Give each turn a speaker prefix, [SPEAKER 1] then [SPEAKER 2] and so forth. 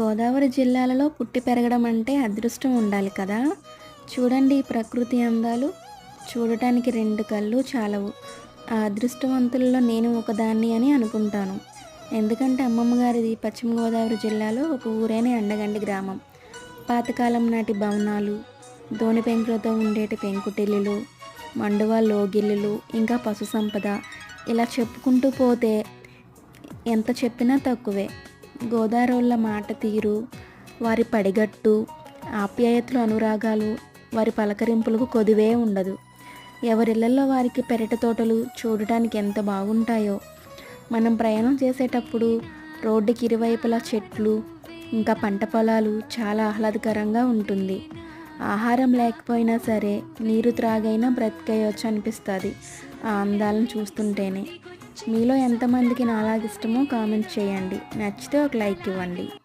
[SPEAKER 1] గోదావరి జిల్లాలలో పుట్టి పెరగడం అంటే అదృష్టం ఉండాలి కదా. చూడండి ఈ ప్రకృతి అందాలు. చూడటానికి రెండు కళ్ళు చాలవు. ఆ అదృష్టవంతుల్లో నేను ఒకదాన్ని అని అనుకుంటాను. ఎందుకంటే అమ్మమ్మ గారిది పశ్చిమ గోదావరి జిల్లాలో ఒక ఊరైన అండగండి గ్రామం. పాతకాలం నాటి భవనాలు దోణి పెంకులతో ఉండేటి పెంకుటిల్లులు మండువా లోగిల్లులు ఇంకా పశు సంపద ఇలా చెప్పుకుంటూ పోతే ఎంత చెప్పినా తక్కువే. గోదారోళ్ళ మాట తీరు వారి పడిగట్టు ఆప్యాయతలు అనురాగాలు వారి పలకరింపులకు కొదివే ఉండదు. ఎవరిళ్ళలో వారికి పెరట తోటలు చూడటానికి ఎంత బాగుంటాయో. మనం ప్రయాణం చేసేటప్పుడు రోడ్డుకి ఇరువైపులా చెట్లు ఇంకా పంట పొలాలు చాలా ఆహ్లాదకరంగా ఉంటుంది. ఆహారం లేకపోయినా సరే నీరు త్రాగైనా బ్రతికేయచ్చు అనిపిస్తుంది ఆ అందాలను చూస్తుంటేనే. మీలో ఎంతమందికి నాలాగిష్టమో కామెంట్ చేయండి. నచ్చితే ఒక లైక్ ఇవ్వండి.